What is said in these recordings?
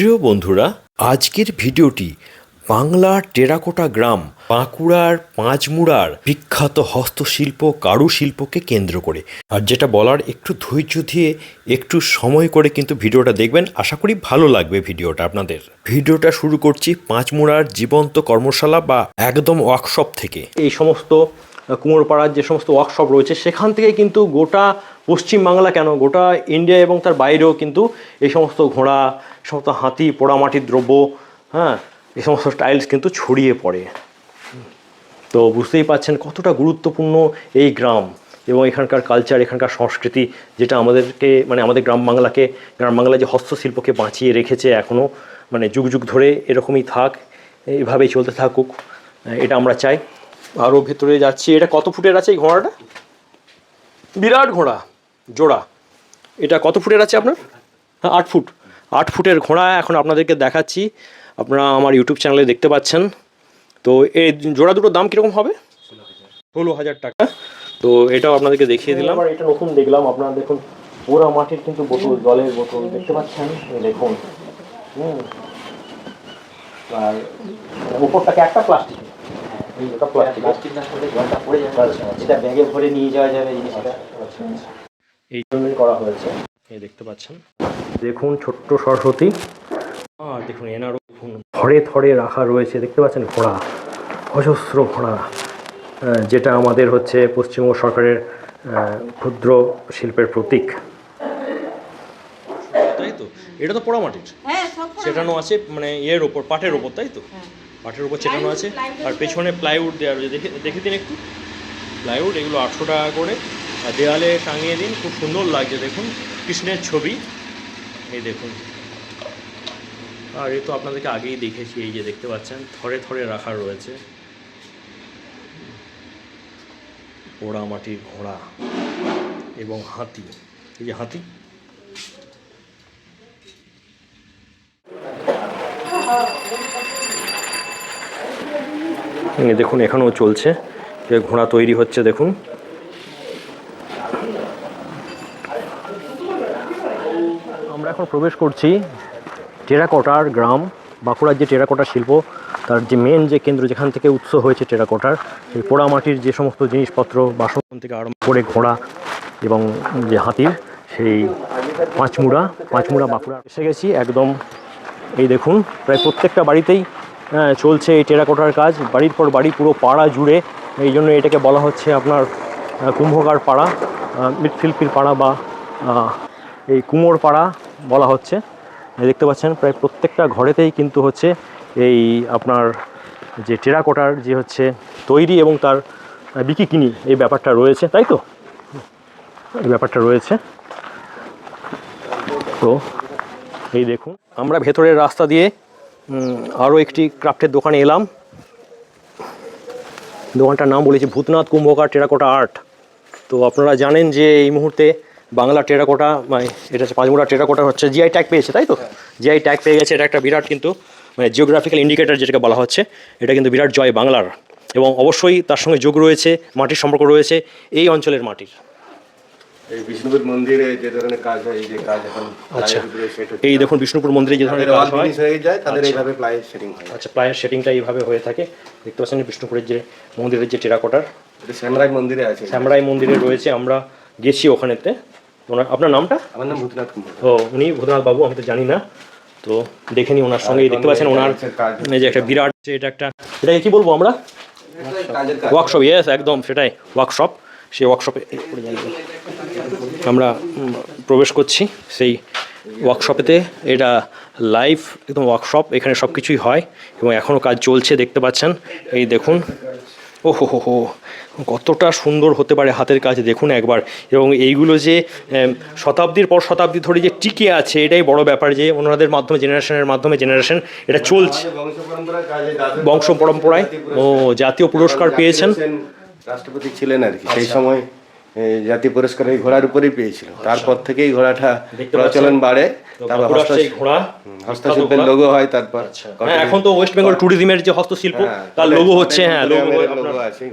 প্রিয় বন্ধুরা, আজকের ভিডিওটি বাংলার টেরাকোটা গ্রাম বাঁকুড়ার পাঁচমুড়ার বিখ্যাত হস্তশিল্প কারুশিল্পকে কেন্দ্র করে। আর যেটা বলার একটু ধৈর্য দিয়ে একটু সময় করে কিন্তু ভিডিওটা দেখবেন। আশা করি ভালো লাগবে ভিডিওটা আপনাদের। ভিডিওটা শুরু করছি পাঁচমুড়ার জীবন্ত কর্মশালা বা একদম ওয়ার্কশপ থেকে। এই সমস্ত কুমোরপাড়ার যে সমস্ত ওয়ার্কশপ রয়েছে, সেখান থেকে কিন্তু গোটা পশ্চিম বাংলা কেন, গোটা ইন্ডিয়া এবং তার বাইরেও কিন্তু এই সমস্ত ঘোড়া সমস্ত হাতি, পোড়ামাটির দ্রব্য হ্যাঁ এই সমস্ত টাইলস কিন্তু ছড়িয়ে পড়ে। তো বুঝতেই পাচ্ছেন কতটা গুরুত্বপূর্ণ এই গ্রাম এবং এখানকার কালচার এখানকার সংস্কৃতি, যেটা আমাদেরকে মানে আমাদের গ্রাম বাংলাকে, গ্রাম বাংলার যে হস্তশিল্পকে বাঁচিয়ে রেখেছে এখনও মানে যুগ যুগ ধরে এরকমই থাক এইভাবেই চলতে থাকুক, এটা আমরা চাই। আরও ভেতরে যাচ্ছি, এটা কত ফুটের আছে এই ঘোড়াটা? বিরাট ঘোড়া, জোড়া। এটা কত ফুটের আছে আপনার? হ্যাঁ আট ফুট। আট ফুটের ঘোড়া এখন আপনাদেরকে দেখাচ্ছি। আপনারা আমার ইউটিউব চ্যানেলে দেখতে পাচ্ছেন। তো এই জোড়া দুটোর দাম কীরকম হবে? ষোলো হাজার টাকা। তো এটাও আপনাদেরকে দেখিয়ে দিলাম। আর এটা নতুন দেখলাম। আপনারা দেখুন পোড়া মাটির কিন্তু বোতল জলের বোতল। দেখতে পাচ্ছেন? দেখুন। হুম। আর উপরটাকে একটা প্লাস্টিক। এটা প্লাস্টিক প্লাস্টিক। না করলে জলটা পড়ে যাবে এটা ব্যাগে ভরে নিয়ে যাওয়া যাবে জিনিসটা। এই জন্যই করা হয়েছে। এই দেখতে পাচ্ছেন। দেখুন ছোট্ট সরস্বতী। আর দেখুন এনারও দেখুন থরে থরে রাখা রয়েছে দেখতে পাচ্ছেন ঘোড়া অজস্র ঘোড়া যেটা আমাদের হচ্ছে পশ্চিমবঙ্গ সরকারের ক্ষুদ্র শিল্পের প্রতীক। তাই তো? এটা তো পোড়ামাটির। হ্যাঁ চেটানো আছে মানে ইয়ের ওপর পাটের ওপর তাই তো? হ্যাঁ। পাটের ওপর চেটানো আছে। আর পেছনে প্লাইউড দেওয়া রয়েছে। দেখে দেখে দিন একটু। প্লাইউড এগুলো আটশো টাকা করে। আর দেওয়ালে টাঙিয়ে দিন খুব সুন্দর লাগছে দেখুন। কৃষ্ণের ছবি। এই দেখুন। আর এ তো আপনাদেরকে আগেই দেখেছি, এই যে দেখতে পাচ্ছেন, থরে থরে রাখা রয়েছে। পোড়া মাটির ঘোড়া এবং হাতি। এই যে হাতি। দেখুন, এখানেও চলছে। ঘোড়া তৈরি হচ্ছে, দেখুন। এখন প্রবেশ করছি টেরাকোটার গ্রাম বাঁকুড়ার যে টেরাকোটা শিল্প তার যে মেন যে কেন্দ্র যেখান থেকে উৎস হয়েছে টেরাকোটার সেই পোড়ামাটির যে সমস্ত জিনিসপত্র বাসন থেকে আরম্ভ করে ঘোড়া এবং যে হাতির সেই পাঁচমুড়া পাঁচমুড়া বাঁকুড়া। এসে গেছি একদম এই দেখুন প্রায় প্রত্যেকটা বাড়িতেই হ্যাঁ, চলছে এই টেরাকোটার কাজ বাড়ির পর বাড়ি পুরো পাড়া জুড়ে এই জন্য এটাকে বলা হচ্ছে আপনার কুম্ভকার পাড়া মৃৎশিল্পীর পাড়া বা এই কুমোর পাড়া বলা হচ্ছে। দেখতে পাচ্ছেন, প্রায় প্রত্যেকটা ঘরেতেই কিন্তু হচ্ছে এই আপনার যে টেরাকোটার যে হচ্ছে তৈরি এবং তার বিকি কিনি এই ব্যাপারটা রয়েছে, তাই তো? এই ব্যাপারটা রয়েছে। তো এই দেখুন, আমরা ভেতরের রাস্তা দিয়ে আরও একটি ক্রাফটের দোকানে এলাম। দোকানটার নাম বলেছি ভূতনাথ কুম্ভকার টেরাকোটা আর্ট। তো আপনারা জানেন যে এই মুহূর্তে বাংলা টেরাকোটা মানে এটা হচ্ছে পাঁচমুড়া টেরাকোটা হচ্ছে জিআই ট্যাগ পেয়েছে তাই তো? জিআই ট্যাগ পেয়ে গেছে এটা একটা বিরাট কিন্তু মানে জিওগ্রাফিক্যাল ইন্ডিকেটর যেটাকে বলা হচ্ছে এটা কিন্তু বিরাট জয় বাংলার। এবং অবশ্যই তার সঙ্গে যোগ রয়েছে মাটির সম্পর্ক রয়েছে এই অঞ্চলের মাটির। এই বিষ্ণুপুর মন্দিরে যে ধরনের কাজ হয় যে কাজ এখন আচ্ছা। এই দেখুন বিষ্ণুপুর মন্দিরে যে ধরনের কাজ হয় হয়ে যায় তাদের আচ্ছা। এইভাবে প্লাইয়ের সেটিং হয়। আচ্ছা প্লায়ের সেটিংটা এইভাবে হয়ে থাকে। দেখতে পাচ্ছেন বিষ্ণুপুরের যে মন্দিরের যে টেরাকোটার শ্যামরাই মন্দিরে আছে। শ্যামরাই মন্দিরে রয়েছে আমরা গেছি ওখানেতে। ওনার আপনার নামটা? আমার নাম ভূতনাথ কুমার। ও উনি ভূতনাথ বাবু আমি তো জানি না। তো দেখে নি ওনার সঙ্গে দেখতে পাচ্ছেন ওনার এই যে একটা বিরাট যে এটা একটা এটাকে কি বলব আমরা? ওয়ার্কশপ ইয়েস একদম সেটাই ওয়ার্কশপ সেই ওয়ার্কশপে আমরা প্রবেশ করছি সেই ওয়ার্কশপেতে এটা লাইভ একদম ওয়ার্কশপ এখানে সব কিছুই হয় এবং এখনও কাজ চলছে দেখতে পাচ্ছেন। এই দেখুন ও হো হো হো কতটা সুন্দর হতে পারে হাতের কাজ দেখুন একবার। এবং এইগুলো যে শতাব্দীর পর শতাব্দী ধরে যে টিকে আছে এটাই বড় ব্যাপার যে ওনাদের মাধ্যমে জেনারেশনের মাধ্যমে জেনারেশন এটা চলছে। বংশ পরম্পরায় ও জাতীয় পুরস্কার পেয়েছেন। রাষ্ট্রপতি ছিলেন আর কি সেই সময় জাতীয় পুরস্কার এই ঘোড়ার উপরেই পেয়েছিল। তারপর থেকেই ঘোড়াটা প্রচলন বাড়ে। তারপর ঘোড়া হস্তশিল্পের লোগো হয় তারপর হ্যাঁ এখন তো ওয়েস্ট বেঙ্গল ট্যুরিজমের যে হস্তশিল্প হ্যাঁ, তার লোগো হচ্ছে হ্যাঁ লোগো আছে,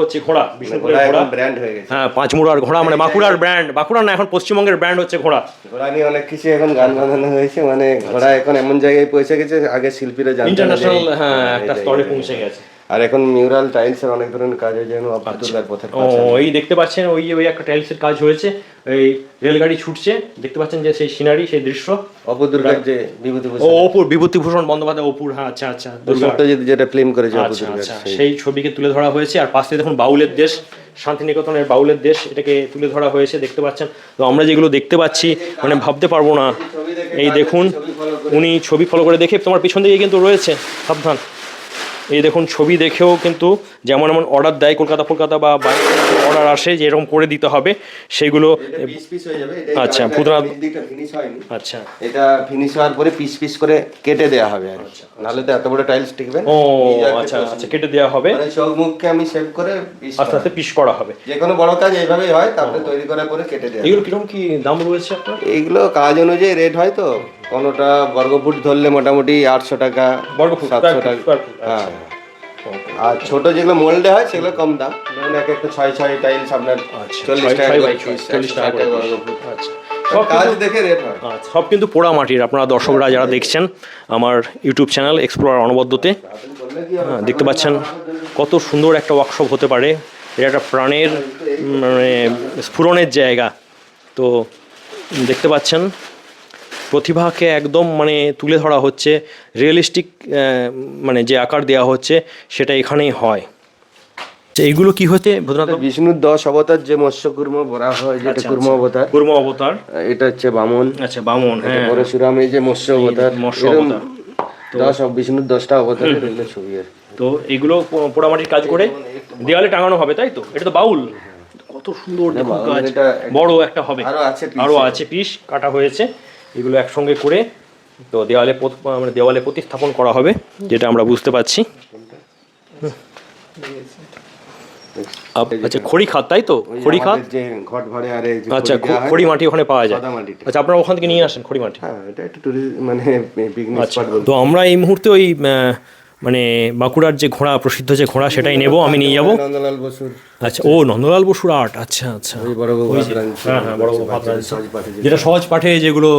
হচ্ছে ঘোড়া বিষ্ণুপুরের ঘোড়া। ব্র্যান্ড হয়ে গেছে। হ্যাঁ পাঁচমুড়ার ঘোড়া মানে বাঁকুড়ার ব্র্যান্ড বাঁকুড়া না এখন পশ্চিমবঙ্গের ব্র্যান্ড হচ্ছে ঘোড়া। ঘোড়া নিয়ে অনেক কিছু এখন গান বাঁধানো হয়েছে মানে ঘোড়া এখন এমন জায়গায় পৌঁছে গেছে আগে শিল্পীরা জানতেন ইন্টারন্যাশনাল হ্যাঁ একটা। স্তরে পৌঁছে গেছে। আর এখন মিউরাল টাইলস এর অনেক ধরনের কাজ হয় যেমন অপ্পা পথের ও এই দেখতে পাচ্ছেন ওই ওই একটা টাইলসের কাজ হয়েছে। এই রেলগাড়ি ছুটছে দেখতে পাচ্ছেন যে সেই সিনারি সেই দৃশ্য। অপু দুর্গার যে বিভূতি ও অপুর বিভূতিভূষণ বন্দ্যোপাধ্যায় অপুর হ্যাঁ আচ্ছা আচ্ছা সত্যজিৎ যেটা ফিল্ম করেছে অপু আচ্ছা দুর্গার আচ্ছা সেই। সেই ছবিকে তুলে ধরা হয়েছে। আর পাশে দেখুন বাউলের দেশ শান্তিনিকেতনের বাউলের দেশ এটাকে তুলে ধরা হয়েছে দেখতে পাচ্ছেন। তো আমরা যেগুলো দেখতে পাচ্ছি মানে ভাবতে পারব না। এই দেখুন উনি ছবি ফলো করে দেখে তোমার পিছন দিকে কিন্তু রয়েছে সাবধান। এই দেখুন ছবি দেখেও কিন্তু যেমন এমন অর্ডার দেয় কলকাতা কলকাতা বা অর্ডার আসে যে এরকম করে দিতে হবে সেগুলো আচ্ছা, ভূতনাথ- আচ্ছা। এটা ফিনিশ হওয়ার পরে পিস পিস করে কেটে দেওয়া হবে আর নাহলে তো এত বড় টাইলস টিকবে ও একটা আচ্ছা আচ্ছা কেটে দেওয়া হবে। মানে চোখ মুখকে আমি শেভ করে পিস আস্তে আস্তে পিস করা হবে। যে কোনো বড় কাজ এইভাবেই হয় তারপরে তৈরি করার পরে কেটে দেওয়া এগুলো কীরকম কি দাম রয়েছে আপনার? এইগুলো কাজ অনুযায়ী রেট হয় তো। কোনোটা বর্গফুট ধরলে মোটামুটি আটশো টাকা বর্গফুট, সাতশো টাকা। হ্যাঁ। আর ছোট যেগুলো মোল্ডে হয় সেগুলো কম দাম। যেমন এক একটা ছয় ছয় টাইলস আপনার আচ্ছা, চল্লিশ টাকা টাকা। বর্গফুট। আচ্ছা। কাজ দেখে রেট হয়। আচ্ছা, সব কিন্তু পোড়া মাটির। আপনারা দর্শকরা যারা দেখছেন আমার ইউটিউব চ্যানেল এক্সপ্লোরার অনবদ্যতে হ্যাঁ, দেখতে পাচ্ছেন কত সুন্দর একটা ওয়ার্কশপ হতে পারে। এটা একটা প্রাণের মানে স্ফুরণের জায়গা। তো দেখতে পাচ্ছেন প্রতিভাকে একদম মানে তুলে ধরা হচ্ছে রিয়েলিস্টিক মানে যে আকার দেওয়া হচ্ছে সেটা এখানেই হয়। আচ্ছা, এইগুলো কি হতে বিষ্ণুর দশ অবতার যে মৎস্য কুর্ম বরা হয় যেটা আচ্ছা, কুর্ম অবতার। কুর্ম অবতার? এটা হচ্ছে বামন। আচ্ছা বামন হ্যাঁ। পরশুরাম এই যে মৎস্য অবতার মৎস্য অবতার। দশ বিষ্ণুর দশটা অবতার এগুলো ছবি আর তো এগুলো পোড়ামাটির কাজ করে দেওয়ালে টাঙানো হবে তাই তো? এটা তো বাউল। কত সুন্দর দেখুন বাউল কাজ। এটা বড় একটা হবে। আরও আছে আরও আছে পিস কাটা হয়েছে। এগুলো একসঙ্গে করে তো দেওয়ালে মানে দেওয়ালে প্রতিস্থাপন করা হবে যেটা আমরা বুঝতে পারছি। আচ্ছা খড়ি খাত তাই তো? খড়ি খাত? আচ্ছা খড়ি মাটি ওখানে পাওয়া যায়। আচ্ছা আপনারা ওখান থেকে নিয়ে আসেন খড়ি মাটি। হ্যাঁ মানে আচ্ছা তো আমরা এই মুহূর্তে ওই মানে বাঁকুড়ার যে ঘোড়া প্রসিদ্ধ যে ঘোড়া সেটাই নেব আমি নিয়ে যাব। নন্দলাল বসুর আচ্ছা ও নন্দলাল বসুর আর্ট আচ্ছা আচ্ছা। হ্যাঁ হ্যাঁ বড় যেটা সহজ পাঠে যেগুলো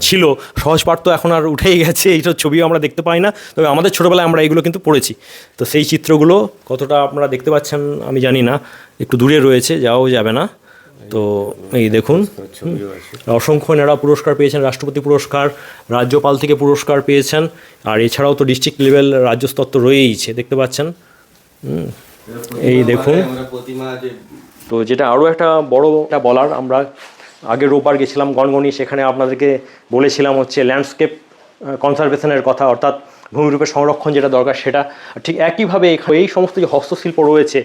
ছিল সহজ পাঠ তো এখন আর উঠেই গেছে এইসব ছবিও আমরা দেখতে পাই না। তবে আমাদের ছোটোবেলায় আমরা এগুলো কিন্তু পড়েছি। তো সেই চিত্রগুলো কতটা আপনারা দেখতে পাচ্ছেন আমি জানি না একটু দূরে রয়েছে যাওয়াও যাবে না। তো এই দেখুন অসংখ্য এনারা পুরস্কার পেয়েছেন, রাষ্ট্রপতি পুরস্কার, রাজ্যপাল থেকে পুরস্কার পেয়েছেন, আর এছাড়াও তো ডিস্ট্রিক্ট লেভেল রাজ্য স্তর তো রয়েইছে, দেখতে পাচ্ছেন? এই দেখুন। তো যেটা আরও একটা বড় একটা বলার, আমরা আগে রোববার গেছিলাম গনগনি সেখানে আপনাদেরকে বলেছিলাম হচ্ছে ল্যান্ডস্কেপ কনজারভেশনের কথা, অর্থাৎ ভূমিরূপের সংরক্ষণ যেটা দরকার সেটা, ঠিক একইভাবে এই সমস্ত যে হস্তশিল্প রয়েছে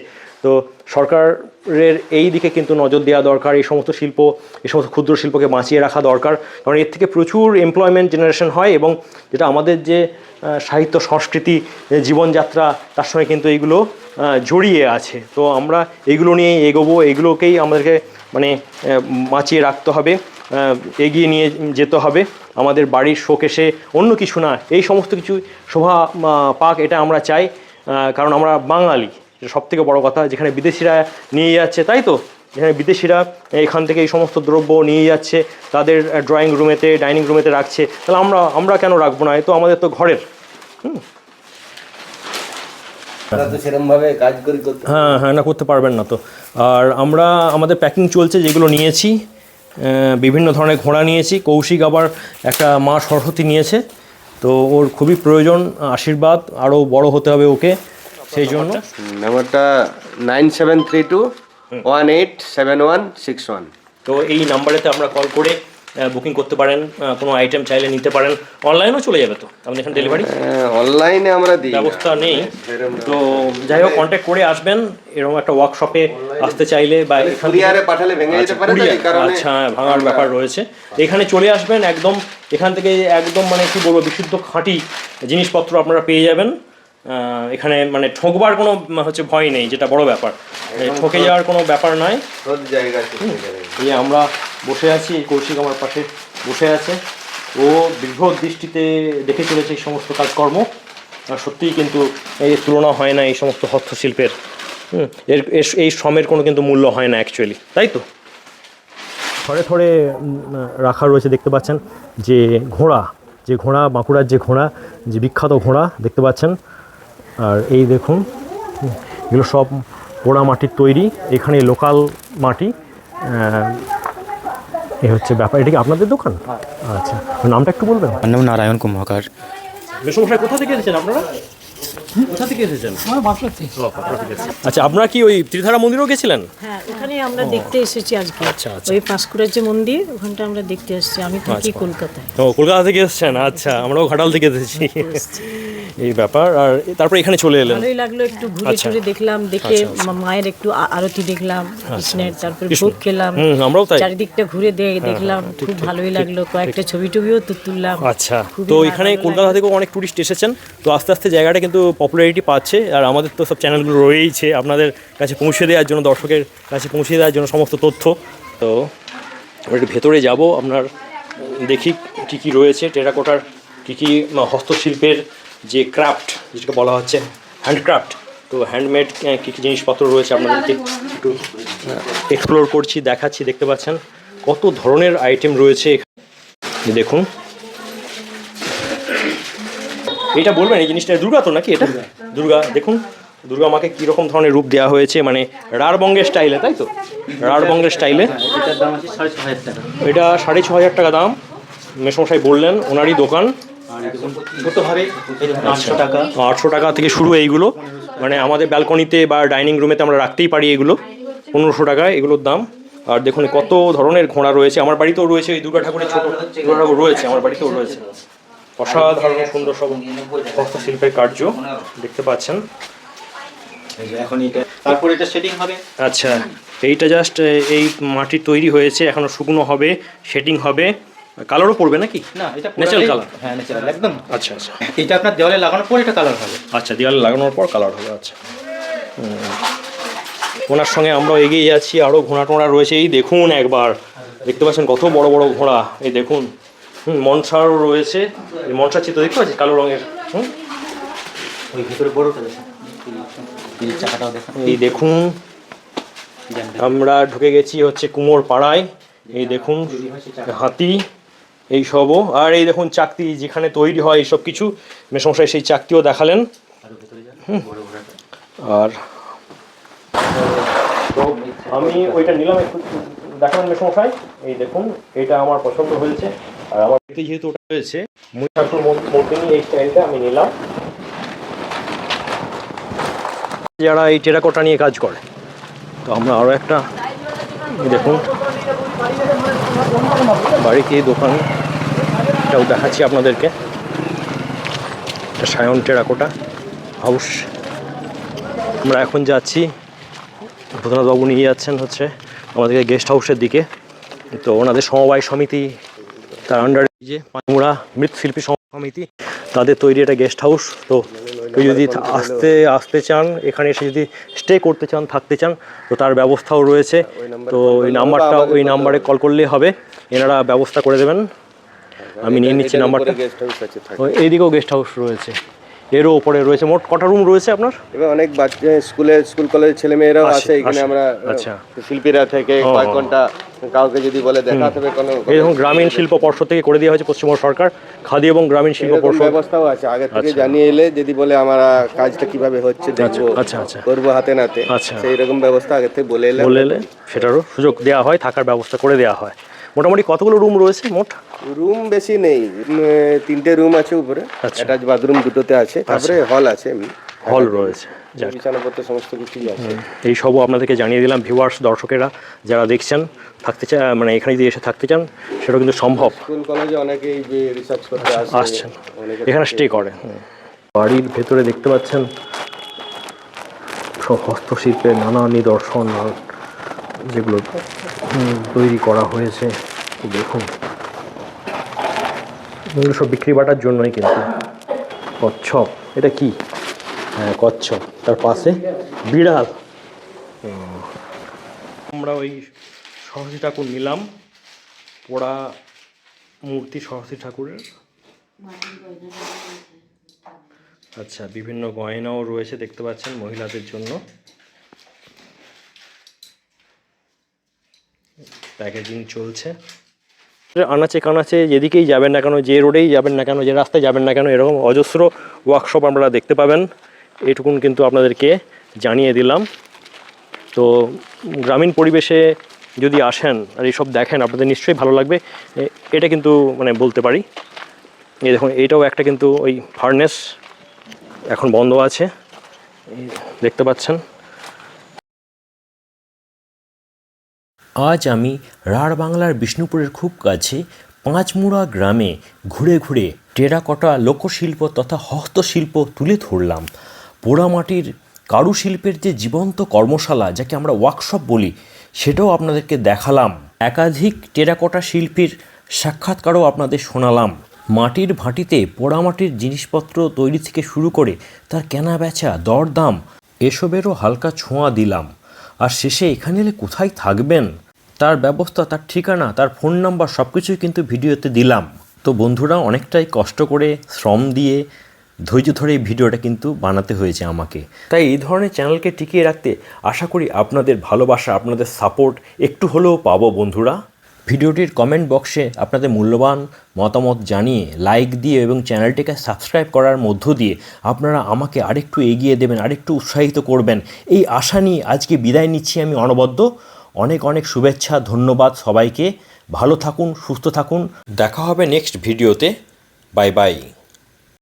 তো সরকারের এই দিকে কিন্তু নজর দেওয়া দরকার, এই সমস্ত শিল্প, এই সমস্ত ক্ষুদ্র শিল্পকে বাঁচিয়ে রাখা দরকার। কারণ এর থেকে প্রচুর এমপ্লয়মেন্ট জেনারেশন হয় এবং যেটা আমাদের যে সাহিত্য, সংস্কৃতি জীবনযাত্রা, তার সঙ্গে কিন্তু এইগুলো জড়িয়ে আছে। তো আমরা এইগুলো নিয়ে এগোবো, এগুলোকেই আমাদেরকে মানে বাঁচিয়ে রাখতে হবে এগিয়ে নিয়ে যেতে হবে। আমাদের বাড়ির শোকেশে অন্য কিছু না, এই সমস্ত কিছু শোভা পাক, এটা আমরা চাই কারণ আমরা বাঙালি। সব থেকে বড় কথা যেখানে বিদেশিরা নিয়ে যাচ্ছে তাই তো? যেখানে বিদেশিরা এখান থেকে এই সমস্ত দ্রব্য নিয়ে যাচ্ছে তাদের ড্রয়িং রুমেতে ডাইনিং রুমেতে রাখছে তাহলে আমরা আমরা কেন রাখব না? এ তো আমাদের তো ঘরের। কাজ করি হ্যাঁ হ্যাঁ না করতে পারবেন না তো। আর আমরা আমাদের প্যাকিং চলছে যেগুলো নিয়েছি বিভিন্ন ধরনের ঘোড়া নিয়েছি কৌশিক আবার একটা মা সরস্বতী নিয়েছে তো ওর খুবই প্রয়োজন আশীর্বাদ আরও বড় হতে হবে ওকে। সেই জন্য নাম্বারটা nine seven three two one eight seven one six one তো এই নাম্বারেতে আমরা কল করে বুকিং করতে পারেন কোনো আইটেম চাইলে নিতে পারেন। অনলাইনেও চলে যাবে তো? আমাদের এখানে ডেলিভারি অনলাইনে আমরা দিই। ব্যবস্থা নেই। তো যাই হোক কন্ট্যাক্ট করে আসবেন। এরকম একটা ওয়ার্কশপে আসতে চাইলে বা কুরিয়ারে পাঠালে ভেঙে যেতে আচ্ছা, পারে আচ্ছা ভাঙার ব্যাপার রয়েছে। এখানে চলে আসবেন একদম এখান থেকে একদম মানে কি বলব বিশুদ্ধ খাঁটি জিনিসপত্র আপনারা পেয়ে যাবেন। এখানে মানে ঠকবার কোনো হচ্ছে ভয় নেই যেটা বড় ব্যাপার। ঠকে যাওয়ার কোনো ব্যাপার নয়। এই আমরা বসে আছি এই কৌশিক আমার পাশে বসে আছে। ও দীর্ঘ দৃষ্টিতে দেখে চলেছে এই সমস্ত কাজকর্ম। আর সত্যিই কিন্তু এই তুলনা হয় না এই সমস্ত হস্তশিল্পের। হুম, এর এর- এই শ্রমের কোনো কিন্তু মূল্য হয় না অ্যাকচুয়ালি তাই তো? থরে থরে রাখা রয়েছে দেখতে পাচ্ছেন যে ঘোড়া যে ঘোড়া বাঁকুড়ার যে ঘোড়া যে বিখ্যাত ঘোড়া দেখতে পাচ্ছেন। আর এই দেখুন এগুলো সব পোড়া মাটির তৈরি এখানে লোকাল মাটি এই হচ্ছে ব্যাপার। এটা কি আপনাদের দোকান? আচ্ছা নামটা একটু বলবেন। আমার নাম নারায়ণ কুম্ভকার। মেসমশাই কোথা থেকে এসেছেন আপনারা? কোথা থেকে এসেছেন? আচ্ছা আপনারা কি ওই ত্রিধারা মন্দিরেও গেছিলেন? হ্যাঁ ওখানে আমরা দেখতে এসেছি আজকে। আচ্ছা, আচ্ছা। ওই পাঁশকুড়ার যে মন্দির ওখানটা আমরা দেখতে এসেছি। আমি থাকি কলকাতায়। ও কলকাতা থেকে এসেছেন? আচ্ছা আমরাও ঘাটাল থেকে এসেছি। এই ব্যাপার আর তারপরে এখানে চলে এলেন। ভালোই লাগল একটু ঘুরে আচ্ছা। টুরে দেখলাম দেখে মায়ের একটু আরতি দেখলাম কৃষ্ণের তারপরে ভোগ খেলাম। আমরাও তাই। হ্যাঁ, চারিদিকটা ঘুরে দে- দেখলাম খুব ভালোই লাগল কয়েকটা ছবি টবিও তো তুললাম। আচ্ছা তো এখানে কলকাতা থেকেও অনেক টুরিস্ট এসেছেন তো আস্তে আস্তে জায়গাটা কিন্তু পপুলারিটি পাচ্ছে আর আমাদের তো সব চ্যানেলগুলো রয়েইছে আপনাদের কাছে পৌঁছে দেওয়ার জন্য দর্শকের কাছে পৌঁছে দেওয়ার জন্য সমস্ত তথ্য। তো আমরা একটু ভেতরে যাব আপনার দেখি কী কী রয়েছে টেরাকোটার কী কী হস্তশিল্পের যে ক্রাফট যেটাকে বলা হচ্ছে হ্যান্ডক্রাফট তো হ্যান্ডমেড কী কী জিনিসপত্র রয়েছে আপনাদেরকে একটু এক্সপ্লোর করছি দেখাচ্ছি দেখতে পাচ্ছেন। কত ধরনের আইটেম রয়েছে এখানে। দেখুন। এটা বলবেন এই জিনিসটা দুর্গা তো নাকি এটা? দুর্গা। দেখুন। দুর্গা মাকে কীরকম ধরনের রূপ দেওয়া হয়েছে মানে রাঢ়বঙ্গের স্টাইলে তাই তো? রাঢ়বঙ্গের স্টাইলে এটার সাড়ে ছ হাজার টাকা। এটা সাড়ে ছ হাজার টাকা দাম। মেসমশাই বললেন ওনারই দোকান। ছোটোভাবে আটশো টাকা। আটশো টাকা থেকে শুরু এইগুলো। মানে আমাদের ব্যালকনিতে বা ডাইনিং রুমেতে আমরা রাখতেই পারি এগুলো। পনেরোশো টাকা এগুলোর দাম। আর দেখুন কত ধরনের ঘোড়া রয়েছে। আমার বাড়িতেও রয়েছে এই দুর্গা ঠাকুরের ছোট দুর্গা ঠাকুর রয়েছে। আমার বাড়িতেও রয়েছে। অসাধারণ সুন্দর সব হস্তশিল্পের কার্য দেখতে পাচ্ছেন। এখন এটা তারপর এটা সেটিং হবে? আচ্ছা। এইটা জাস্ট এই মাটির তৈরি হয়েছে। এখনও শুকনো হবে। শেডিং হবে। কালারও পড়বে নাকি? না এটা পুরোটাই- colour? হ্যাঁ ন্যাচারাল একদম। আচ্ছা আচ্ছা। এটা আপনার দেওয়ালে লাগানোর পর এটা কালার হবে। আচ্ছা দেওয়ালে লাগানোর পর কালার হবে আচ্ছা। ওনার সঙ্গে আমরা এগিয়ে যাচ্ছি আরও ঘোড়া টোড়া রয়েছে। এই দেখুন একবার দেখতে পাচ্ছেন কত বড় বড় ঘোড়া এই দেখুন। হুম মনসারও রয়েছে। এই মনসার চিত্র দেখতে পাচ্ছি কালো রঙের। হুম। ওই ভিতরে বড়টা এই দেখুন। আমরা ঢুকে গেছি হচ্ছে কুমোর পাড়ায় এই দেখুন হাতি। এই সবও। আর এই দেখুন চাকতি যেখানে তৈরি হয় এইসব কিছু মেসমশাই সেই চাকতিও দেখালেন। আর আমি ওইটা নিলাম একটু দেখাবেন মেসমশাই। এই দেখুন এটা আমার পছন্দ হয়েছে। আর আমার যেহেতু ওটা হয়েছে মুই ঠাকুর এই স্টাইলটা আমি নিলাম। যারা এই টেরাকোটা নিয়ে কাজ করে তো আমরা আরও একটা দেখুন। বাড়িতে দোকান এটাও দেখাচ্ছি আপনাদেরকে। এটা সায়ন টেরাকোটা হাউস। আমরা এখন যাচ্ছি। ভূতনাথবাবু নিয়ে যাচ্ছেন হচ্ছে আমাদেরকে গেস্ট হাউসের দিকে। তো ওনাদের সমবায় সমিতি, তার আন্ডারে যে পাঁচমুড়া মৃৎশিল্পী সমিতি, তাদের তৈরি একটা গেস্ট হাউস তো কেউ যদি আসতে আসতে চান, এখানে এসে যদি স্টে করতে চান, থাকতে চান, তো তার ব্যবস্থাও রয়েছে। তো ওই নাম্বারটা ওই নাম্বারে কল করলেই হবে। এনারা ব্যবস্থা করে দেবেন। আমি নিয়ে নিচ্ছি নাম্বারটা গেস্ট হাউস আছে থাকে। ও, এইদিকেও গেস্ট হাউস রয়েছে। এরও ওপরে রয়েছে। মোট কটা রুম রয়েছে আপনার? এবার অনেক বাচ্চা স্কুলে স্কুল কলেজের ছেলে মেয়েরাও আসে, আসে এখানে আমরা আচ্ছা। শিল্পীরা থেকে কয়েক ঘণ্টা কাউকে যদি বলে দেখাতে হবে কোনো দেখুন গ্রামীণ শিল্প পর্ষদ থেকে করে দেওয়া হয়েছে পশ্চিমবঙ্গ সরকার। খাদি এবং গ্রামীণ শিল্প এরকম পর্ষদ। ব্যবস্থাও আছে। আগে থেকে আচ্ছা। জানিয়ে এলে যদি বলে আমরা কাজটা কীভাবে হচ্ছে দেখব আচ্ছা, আচ্ছা। করব হাতে নাতে। আচ্ছা। সেই রকম ব্যবস্থা আগে থেকে বলে এলে বলে এলে সেটারও সুযোগ দেওয়া হয় থাকার ব্যবস্থা করে দেওয়া হয়। মোটামুটি কতগুলো রুম রয়েছে মোট? রুম বেশি নেই। তিনটে রুম আছে উপরে। আচ্ছা। অ্যাটাচ বাথরুম দুটোতে আছে। তারপরে হল আছে। হল রয়েছে। বিছানাপত্র সমস্ত কিছুই আছে। এই সবও আপনাদেরকে জানিয়ে দিলাম। ভিউয়ার্স দর্শকেরা যারা দেখছেন থাকতে চান মানে এখানে যদি এসে থাকতে চান সেটা কিন্তু সম্ভব। স্কুল কলেজে অনেকেই রিসার্চ করতে আসছেন। এখানে স্টে করে। বাড়ির ভেতরে দেখতে পাচ্ছেন সব হস্তশিল্পের নানা নিদর্শন যেগুলো তৈরি করা হয়েছে। দেখুন। এগুলো সব বিক্রি বাটার জন্যই কিন্তু। কচ্ছপ। এটা কি? হ্যাঁ কচ্ছপ। তার পাশে বিড়াল। আমরা ওই সরস্বতী ঠাকুর নিলাম। পোড়া মূর্তি সরস্বতী ঠাকুরের। আচ্ছা বিভিন্ন গয়নাও রয়েছে দেখতে পাচ্ছেন মহিলাদের জন্য। প্যাকেজিং চলছে। আনাচে কানাচে যেদিকেই যাবেন না কেন, যে রোডেই যাবেন না কেন, যে রাস্তায় যাবেন না কেন, এরকম অজস্র ওয়ার্কশপ আপনারা দেখতে পাবেন। এটুকুন কিন্তু আপনাদেরকে জানিয়ে দিলাম। তো গ্রামীণ পরিবেশে যদি আসেন আর এইসব দেখেন, আপনাদের নিশ্চয়ই ভালো লাগবে। এটা কিন্তু মানে বলতে পারি। এই দেখুন, এটাও একটা কিন্তু ওই ফার্নেস এখন বন্ধ আছে। দেখতে পাচ্ছেন। আজ আমি রাঢ় বাংলার বিষ্ণুপুরের খুব কাছে পাঁচমুড়া গ্রামে ঘুরে ঘুরে টেরাকটা লোকশিল্প তথা হস্তশিল্প তুলে ধরলাম। পোড়ামাটির কারুশিল্পের যে জীবন্ত কর্মশালা, যাকে আমরা ওয়ার্কশপ বলি, সেটাও আপনাদেরকে দেখালাম। একাধিক টেরাকটা শিল্পীর সাক্ষাৎকারও আপনাদের শোনালাম। মাটির ভাটিতে পোড়ামাটির জিনিসপত্র তৈরি থেকে শুরু করে তার কেনা বেচা দরদাম, এসবেরও হালকা ছোঁয়া দিলাম। আর শেষে এখানে এলে কোথায় থাকবেন? তার ব্যবস্থা, তার ঠিকানা, তার ফোন নাম্বার সব কিছুই কিন্তু ভিডিওতে দিলাম। তো বন্ধুরা, অনেকটাই কষ্ট করে শ্রম দিয়ে ধৈর্য ধরে এই ভিডিওটা কিন্তু বানাতে হয়েছে আমাকে। তাই এই ধরনের চ্যানেলকে টিকিয়ে রাখতে আশা করি আপনাদের ভালোবাসা, আপনাদের সাপোর্ট একটু হলেও পাবো বন্ধুরা। ভিডিওটির কমেন্ট বক্সে আপনাদের মূল্যবান মতামত জানিয়ে, লাইক দিয়ে এবং চ্যানেলটিকে সাবস্ক্রাইব করার মধ্য দিয়ে আপনারা আমাকে আরেকটু এগিয়ে দেবেন, আরেকটু উৎসাহিত করবেন। এই আশা নিয়ে আজকে বিদায় নিচ্ছি আমি অনবদ্য। অনেক অনেক শুভেচ্ছা, ধন্যবাদ সবাইকে। ভালো থাকুন, সুস্থ থাকুন। দেখা হবে নেক্সট ভিডিওতে বাই বাই